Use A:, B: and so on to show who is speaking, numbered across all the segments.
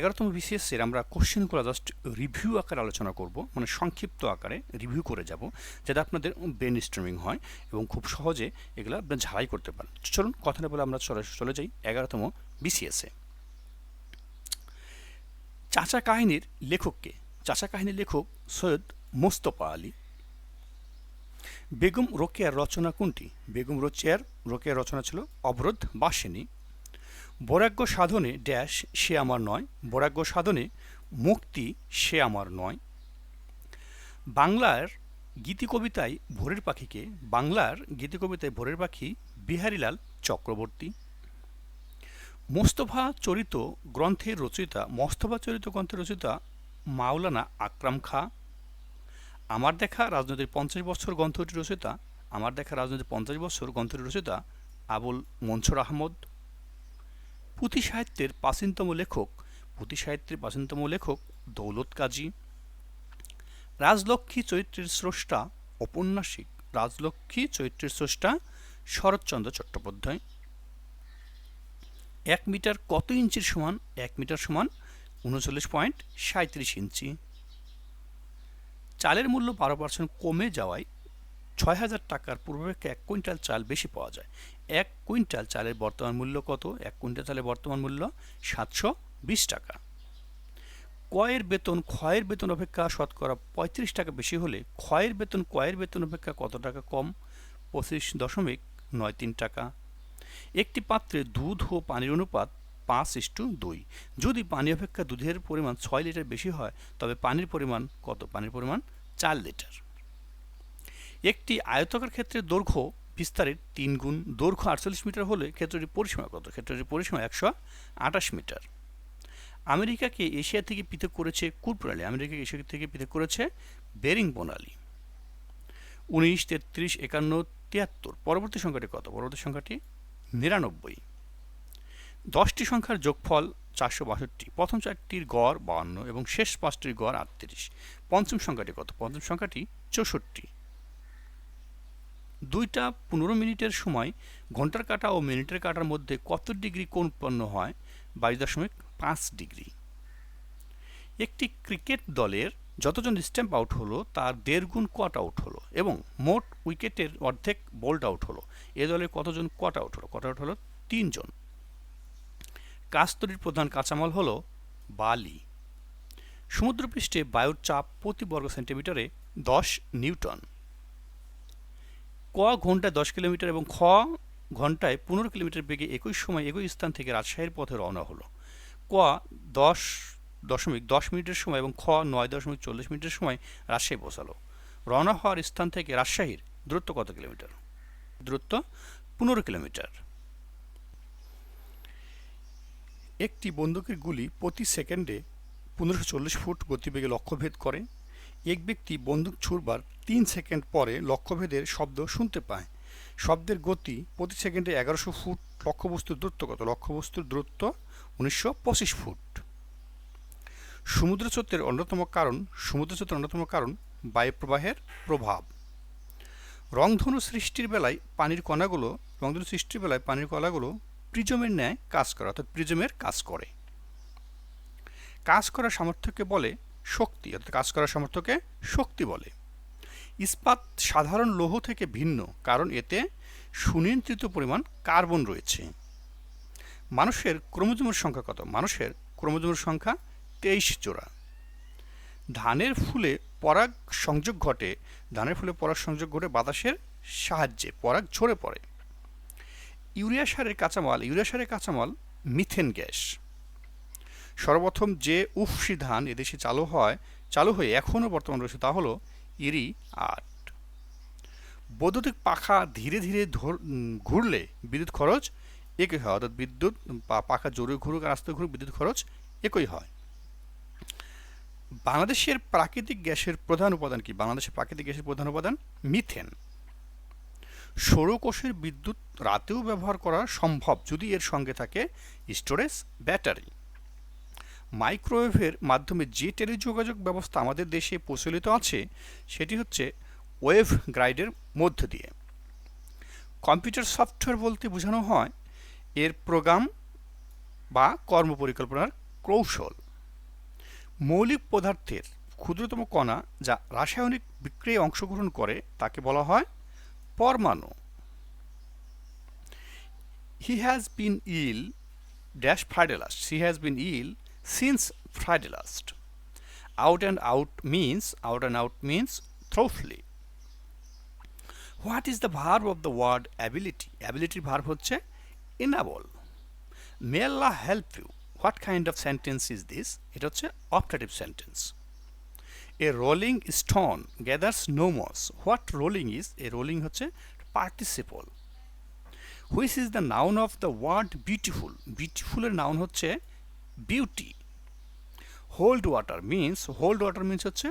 A: এগারোতম বিসিএস এর আমরা কোশ্চেনগুলো জাস্ট রিভিউ আকারে আলোচনা করব মানে সংক্ষিপ্ত আকারে রিভিউ করে যাব, যাতে আপনাদের ব্রেন স্ট্রিমিং হয় এবং খুব সহজে এগুলো আপনারা ঝালাই করতে পারেন। চলুন, কথা না বলে আমরা চলে যাই এগারোতম বিসিএস চাচা কাহিনীর লেখককে, চাচা কাহিনীর লেখক সৈয়দ মোস্তফা আলী। বেগম রোকেয়ার রচনা কোনটি? বেগম রোকেয়ার রোকেয়ার রচনা ছিল অবরোধ বাসিনী। বৈরাগ্য সাধনে ড্যাশ সে আমার নয়, বৈরাগ্য সাধনে মুক্তি সে আমার নয়। বাংলার গীতি কবিতায় ভোরের পাখিকে, বাংলার গীতি কবিতায় ভোরের পাখি বিহারীলাল চক্রবর্তী। মোস্তফা চরিত গ্রন্থের রচয়িতা মোস্তফা চরিত গ্রন্থের রচয়িতা মাওলানা আকরাম খা। আমার দেখা রাজনৈতিক পঞ্চাশ বছর গ্রন্থটির রচয়িতা আমার দেখা রাজনৈতিক পঞ্চাশ বছর গ্রন্থটির রচয়িতা আবুল মনসুর আহমদ। পুঁথি সাহিত্যের প্রাচীনতম লেখক। পুঁথি সাহিত্যের প্রাচীনতম লেখক দৌলত কাজী। রাজলক্ষ্মী চরিত্রের স্রষ্টা ঔপন্যাসিক রাজলক্ষ্মী চরিত্রের স্রষ্টা শরৎচন্দ্র চট্টোপাধ্যায়। এক মিটার কত ইঞ্চির সমান? এক মিটার সমান উনচল্লিশ পয়েন্ট সাঁত্রিশ ইঞ্চি। চালের মূল্য বারো পার্সেন্ট কমে যাওয়ায় ছয় হাজার টাকার পূর্বাপেক্ষা এক কুইন্টাল চাল বেশি পাওয়া যায়। এক কুইন্টাল চালের বর্তমান মূল্য কত? এক কুইন্টাল চালের বর্তমান মূল্য সাতশো বিশ টাকা। কয়ের বেতন, ক্ষয়ের বেতন অপেক্ষা শতকরা পঁয়ত্রিশ টাকা বেশি হলে ক্ষয়ের বেতন, কয়ের বেতন অপেক্ষা কত টাকা কম? পঁচিশ দশমিক নয় তিন টাকা। একটি পাত্রে দুধ ও পানির অনুপাত পাঁচ ইস্টু দুই। যদি পানি অপেক্ষা দুধের পরিমাণ ছয় লিটার বেশি হয়, তবে পানির পরিমাণ কত? পানির পরিমাণ চার লিটার। একটি আয়তকার ক্ষেত্রে দৈর্ঘ্য বিস্তারের তিন গুণ, দৈর্ঘ্য আটচল্লিশ মিটার হলে ক্ষেত্রটির পরিসীমা কত? ক্ষেত্রটির পরিসীমা একশো আঠাশ মিটার। আমেরিকাকে এশিয়া থেকে পৃথক করেছে কোন প্রণালী। আমেরিকাকে এশিয়া থেকে পৃথক করেছে বেরিং প্রণালী। উনিশ, তেত্রিশ, একান্ন, তিয়াত্তর। পরবর্তী সংখ্যাটি কত? পরবর্তী সংখ্যাটি নিরানব্বই। দশটি সংখ্যার যোগফল চারশো বাষট্টি। প্রথম চারটির গড় বাহান্ন এবং শেষ পাঁচটির গড় আটত্রিশ। পঞ্চম সংখ্যাটি কত? পঞ্চম সংখ্যাটি চৌষট্টি। দুইটা পনেরো মিনিটের সময় ঘণ্টার কাটা ও মিনিটের কাটার মধ্যে কত ডিগ্রি কোণ উৎপন্ন হয়? বাইশ দশমিক পাঁচ ডিগ্রি। একটি ক্রিকেট দলের যতজন স্ট্যাম্প আউট হলো, তার দেড় গুণ কট আউট হলো এবং মোট উইকেটের অর্ধেক বোল্ড আউট হলো। এ দলের কতজন কট আউট হলো? কট আউট হলো তিনজন। কাস্তরির প্রধান কাঁচামাল হলো বালি। সমুদ্রপৃষ্ঠে বায়ুর চাপ প্রতি বর্গ সেন্টিমিটারে দশ নিউটন। ক ঘন্টায় দশ কিলোমিটার এবং খ ঘন্টায় পনেরো কিলোমিটার বেগে একই সময় একই স্থান থেকে রাজশাহীর পথে রওনা হলো। ক দশ দশমিক দশ মিনিটের সময় এবং খ নয় দশমিক চল্লিশ মিনিটের সময় রাজশাহী পৌঁছালো। রওনা হওয়ার স্থান থেকে রাজশাহীর দূরত্ব কত কিলোমিটার? দূরত্ব পনেরো কিলোমিটার। একটি বন্দুকের গুলি প্রতি সেকেন্ডে পনেরোশো ফুট গতিবেগে লক্ষ্যভেদ করে। এক ব্যক্তি বন্দুক ছুড়বার তিন সেকেন্ড পরে লক্ষ্যভেদের শব্দ শুনতে পায়। শব্দের গতি প্রতি সেকেন্ডে এগারোশো ফুট। লক্ষ্যবস্তুর দূরত্ব কত? লক্ষ্যবস্তুর দূরত্ব উনিশশো পঁচিশ ফুট। সমুদ্রস্রোতের অন্যতম কারণ সমুদ্রস্রোতের অন্যতম কারণ বায়ুপ্রবাহের প্রভাব। রংধনু সৃষ্টির বেলায় পানির কণাগুলো রংধনু সৃষ্টির বেলায় পানির কণাগুলো প্রিজমের ন্যায় কাজ করে, অর্থাৎ প্রিজমের কাজ করে। কাজ করার সামর্থ্যকে বলে শক্তি, অর্থাৎ কাজ করার সামর্থ্যকে শক্তি বলে। ইস্পাত সাধারণ লৌহ থেকে ভিন্ন, কারণ এতে সুনিয়ন্ত্রিত পরিমাণ কার্বন রয়েছে। মানুষের ক্রোমোজোমের সংখ্যা কত? মানুষের ক্রোমোজোমের সংখ্যা তেইশ জোড়া। ধানের ফুলে পরাগ সংযোগ ঘটে, ধানের ফুলে পরাগ সংযোগ ঘটে বাতাসের সাহায্যে, পরাগ ঝরে পড়ে। ইউরিয়া সারের কাঁচামাল, ইউরিয়া সারের কাঁচামাল মিথেন গ্যাস। সর্বপ্রথম যে উফসি ধান এদেশে চালু হয়, চালু হয়ে এখনও বর্তমান রয়েছে তা হলো ইরি আট। বৈদ্যুতিক পাখা ধীরে ধীরে ঘুরলে বিদ্যুৎ খরচ একই হয়, অর্থাৎ বিদ্যুৎ পাখা জোরে ঘুরুক আর আস্তে ঘুরুক বিদ্যুৎ খরচ একই হয়। বাংলাদেশের প্রাকৃতিক গ্যাসের প্রধান উপাদান কি? বাংলাদেশের প্রাকৃতিক গ্যাসের প্রধান উপাদান মিথেন। সৌরকোষের বিদ্যুৎ রাতেও ব্যবহার করা সম্ভব যদি এর সঙ্গে থাকে স্টোরেজ ব্যাটারি। মাইক্রোওয়েভের মাধ্যমে যে টেলিযোগাযোগ ব্যবস্থা আমাদের দেশে প্রচলিত আছে, সেটি হচ্ছে ওয়েভ গ্রাইডের মধ্য দিয়ে। কম্পিউটার সফটওয়্যার বলতে বোঝানো হয়, এর প্রোগ্রাম বা কর্মপরিকল্পনার কৌশল। মৌলিক পদার্থের ক্ষুদ্রতম কণা যা রাসায়নিক বিক্রিয়ায় অংশগ্রহণ করে, তাকে বলা হয় পরমাণু। He has been ill dash Friday last he has been ill since Friday last out and out means out and out means thoroughly what is the verb of the word ability অ্যাবিলিটির verb হচ্ছে enable may Allah help you what kind of sentence is this এটা হচ্ছে optative sentence a rolling stone gathers no moss what rolling is a rolling হচ্ছে participle which is the noun of the word beautiful বিউটিফুলের noun হচ্ছে beauty hold water means hold water means হচ্ছে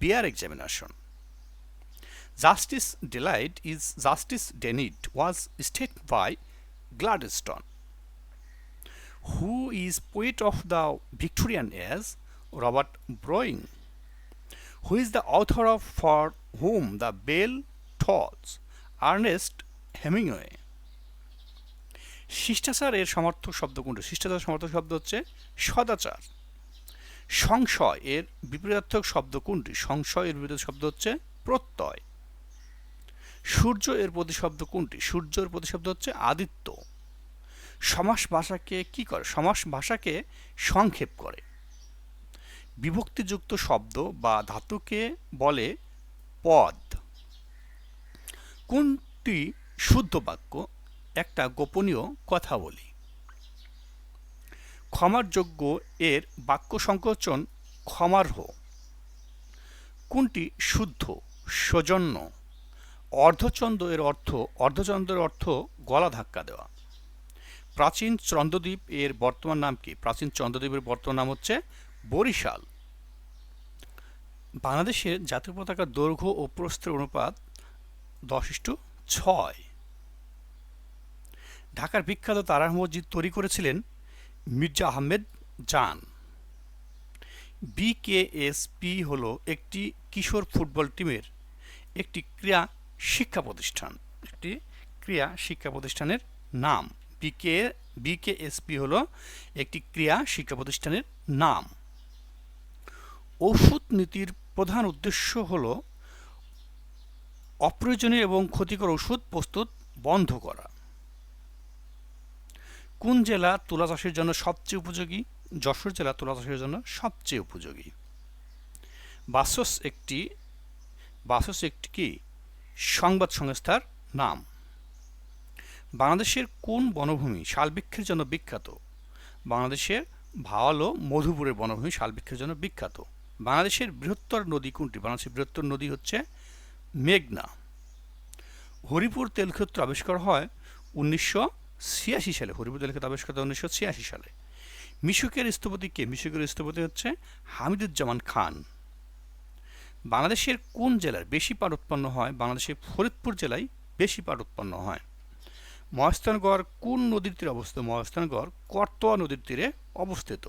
A: bear examination justice delayed is justice denied was state by Gladstone who is poet of the Victorian age Robert Browning who is the author of for Whom the bell Tolls, Ernest Hemingway. শিষ্টাচার এর সমর্থক শব্দ কোনটি শিষ্টাচার সমর্থক শব্দ হচ্ছে সদাচার। সংশয় এর বিপরীতার্থক শব্দ কোনটি? সংশয় এর বিপরীত শব্দ হচ্ছে প্রত্যয়। সূর্য এর প্রতিশব্দ কোনটি? সূর্য এর প্রতিশব্দ হচ্ছে আদিত্য। সমাস ভাষাকে কি করে? সমাস ভাষাকে সংক্ষেপ করে। বিভক্তিযুক্ত শব্দ বা ধাতুকে বলে পদ। কোনটি শুদ্ধ বাক্য? একটা গোপনীয় কথা বলি। ক্ষমার যোগ্য এর বাক্য সংকোচন ক্ষমার্হ কোনটি শুদ্ধ, সৌজন্য? অর্ধচন্দ্র এর অর্থ, অর্ধচন্দ্রের অর্থ গলা ধাক্কা দেওয়া। প্রাচীন চন্দ্রদ্বীপ এর বর্তমান নাম কি? প্রাচীন চন্দ্রদ্বীপের বর্তমান নাম হচ্ছে বরিশাল। বাংলাদেশের জাতীয় পতাকার দৈর্ঘ্য ও প্রস্থের অনুপাত দশ ইস্টু ছয়। ঢাকার বিখ্যাত তারার মসজিদ তৈরি করেছিলেন মির্জা আহমেদ জান বিকেএসপি হল একটি কিশোর ফুটবল টিমের একটি ক্রীড়া শিক্ষা প্রতিষ্ঠান। একটি ক্রীড়া শিক্ষা প্রতিষ্ঠানের নাম। বিকে বিকেএসপি হল একটি ক্রিয়া শিক্ষা প্রতিষ্ঠানের নাম। ওষুধ নীতির প্রধান উদ্দেশ্য হল অপ্রয়োজনীয় এবং ক্ষতিকর ওষুধ প্রস্তুত বন্ধ করা। কোন জেলা তুলা চাষের জন্য সবচেয়ে উপযোগী? যশোর জেলা তুলা চাষের জন্য সবচেয়ে উপযোগী। বাসস একটি বাসস একটি কি? সংবাদ সংস্থার নাম। বাংলাদেশের কোন বনভূমি শালবৃক্ষের জন্য বিখ্যাত? বাংলাদেশের ভাওয়াল মধুপুরের বনভূমি শালবৃক্ষের জন্য বিখ্যাত। বাংলাদেশের বৃহত্তর নদী কোনটি? বাংলাদেশের বৃহত্তর নদী হচ্ছে মেঘনা। হরিপুর তেলক্ষেত্র আবিষ্কার হয় উনিশশো ছিয়াশি সালে, হরিপুর তেলক্ষেত্র আবিষ্কার উনিশশো ছিয়াশি সালে। মিশুকের স্থপতি কে? মিশুকের স্থপতি হচ্ছে হামিদুজ্জামান খান। বাংলাদেশের কোন জেলার বেশি পাট উৎপন্ন হয়? বাংলাদেশের ফরিদপুর জেলায় বেশি পাট উৎপন্ন হয়। মহাস্থানগড় কোন নদীর তীরে অবস্থিত? মহাস্থানগড় কর্তোয়া নদীর তীরে অবস্থিত।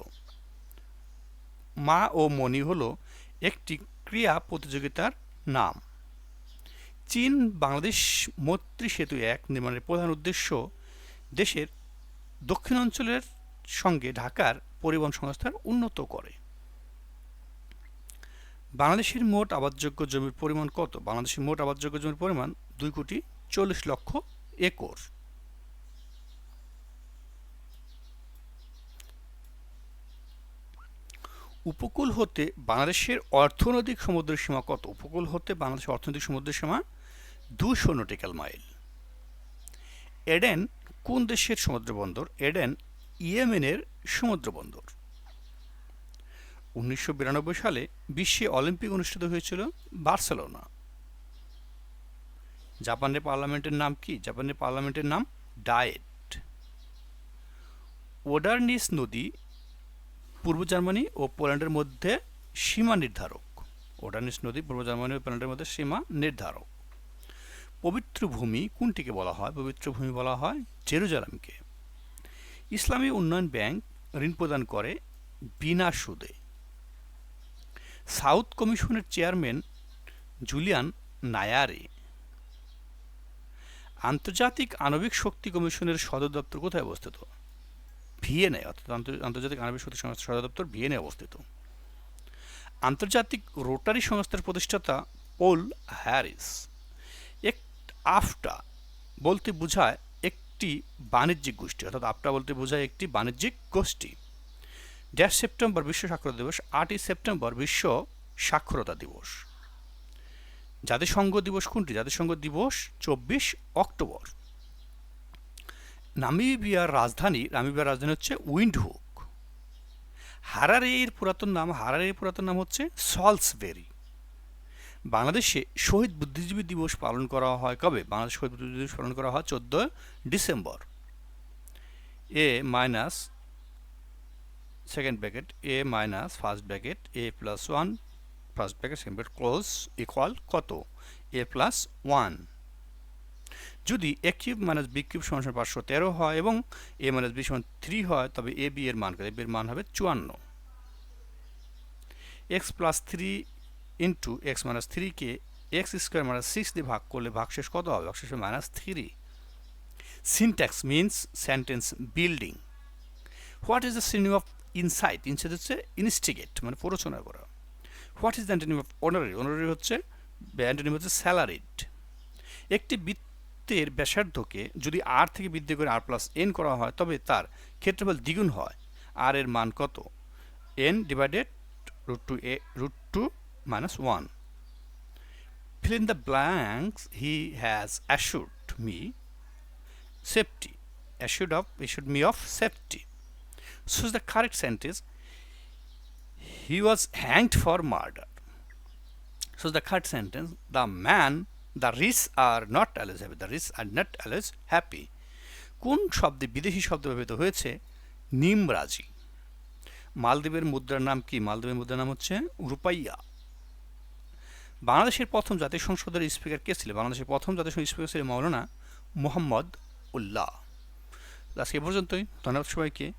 A: মা ও মণি হল একটি ক্রিয়া প্রতিযোগিতার নাম। চীন বাংলাদেশ মৈত্রী সেতু এক নির্মাণের প্রধান উদ্দেশ্য দেশের দক্ষিণাঞ্চলের সঙ্গে ঢাকার পরিবহন সংস্থার উন্নত করে। বাংলাদেশের মোট আবাদযোগ্য জমির পরিমাণ কত? বাংলাদেশের মোট আবাদযোগ্য জমির পরিমাণ দুই কোটি চল্লিশ লক্ষ একর। উপকূল হতে বাংলাদেশের অর্থনৈতিক সমুদ্রের সীমা কত? উপকূল হতে বাংলাদেশের অর্থনৈতিক সমুদ্রের সীমা দুশো নটিক্যাল মাইল। এডেন কোন দেশের সমুদ্র বন্দর এডেন, ইয়েমেনের সমুদ্র বন্দর উনিশশো সালে বিশ্বে অলিম্পিক অনুষ্ঠিত হয়েছিল বার্সেলোনা। জাপানের পার্লামেন্টের নাম কি? জাপানের পার্লামেন্টের নাম ডায়েট। ওডারনিস নদী পূর্ব জার্মানি ও পোল্যান্ডের মধ্যে সীমা নির্ধারক। ওডানিস নদী পূর্ব জার্মানি ও পোল্যান্ডের মধ্যে সীমা নির্ধারক। পবিত্র ভূমি কোনটিকে বলা হয়? পবিত্র ভূমি বলা হয় জেরুজালামকে। ইসলামী উন্নয়ন ব্যাংক ঋণ প্রদান করে বিনা সুদে। সাউথ কমিশনের চেয়ারম্যান জুলিয়ান নায়ারে আন্তর্জাতিক আণবিক শক্তি কমিশনের সদর দপ্তর কোথায় অবস্থিত? ভিয়েনায়, অর্থাৎ আন্তর্জাতিক আণবিক শক্তি সংস্থার সদর দপ্তর ভিয়েনায় অবস্থিত। আন্তর্জাতিক রোটারি সংস্থার প্রতিষ্ঠাতা পোল হ্যারিস। আফটা বলতে বোঝায় একটি বাণিজ্যিক গোষ্ঠী, অর্থাৎ আফটা বলতে বোঝায় একটি বাণিজ্যিক গোষ্ঠী। ড্যাশ সেপ্টেম্বর বিশ্ব সাক্ষরতা দিবস, আটই সেপ্টেম্বর বিশ্ব সাক্ষরতা দিবস। জাতিসংঘ দিবস কোনটি? জাতিসংঘ দিবস চব্বিশ অক্টোবর। নামিবিয়ার রাজধানী নামিবিয়ার রাজধানী হচ্ছে উইন্ডহুক। হারারের পুরাতন নাম, হারারের পুরাতন নাম হচ্ছে সলসবেরি বাংলাদেশে শহীদ বুদ্ধিজীবী দিবস পালন করা হয় কবে? বাংলাদেশ শহীদ বুদ্ধিজীবী দিবস পালন করা হয় চোদ্দ December. A minus second bracket, A minus first bracket, A plus one, first bracket, second bracket, close, equal কত? A plus one. যদি A cube minus B cube সমান সমান পাঁচশো তেরো হয় এবং এ মাইনাস বি সমান থ্রি হয়, তবে এ বি এর মান কত? এ বি এর মান হবে চুয়ান্ন। X plus three into X minus থ্রিকে x square minus six দিয়ে ভাগ করলে ভাগশেষ কত হবে? ভাগশেষ minus three syntax means sentence building what is the synonym of insight insight হচ্ছে ইনস্টিগেট মানে প্ররোচনা করা। What is the antonym of honorary honorary হচ্ছে অ্যান্টোনিম হচ্ছে স্যালারিড একটি বৃত্তের ব্যাসার্ধকে যদি আর থেকে বৃদ্ধি করে আর প্লাস এন করা হয়, তবে তার ক্ষেত্রফল দ্বিগুণ হয়। আর এর মান কত? N divided root two A root minus 1. Fill in the blanks he has assured me safety. Assured of assured me of safety. So the correct sentence he was hanged for murder. So the correct sentence the man the rich are not always happy. The rich are not always happy. কোন শব্দে বিদেশি শব্দ ব্যবহৃত হয়েছে নিমরাজি মালদ্বীপের মুদ্রার নাম কি মালদ্বীপের মুদ্রার নাম হচ্ছে রূপাইয়া বাংলাদেশের প্রথম জাতীয় সংসদের স্পিকার কে ছিল বাংলাদেশের প্রথম জাতীয় সংসদের স্পিকার ছিলেন মৌলানা মোহাম্মদ উল্লাহ। আজকে পর্যন্তই। ধন্যবাদ সবাইকে।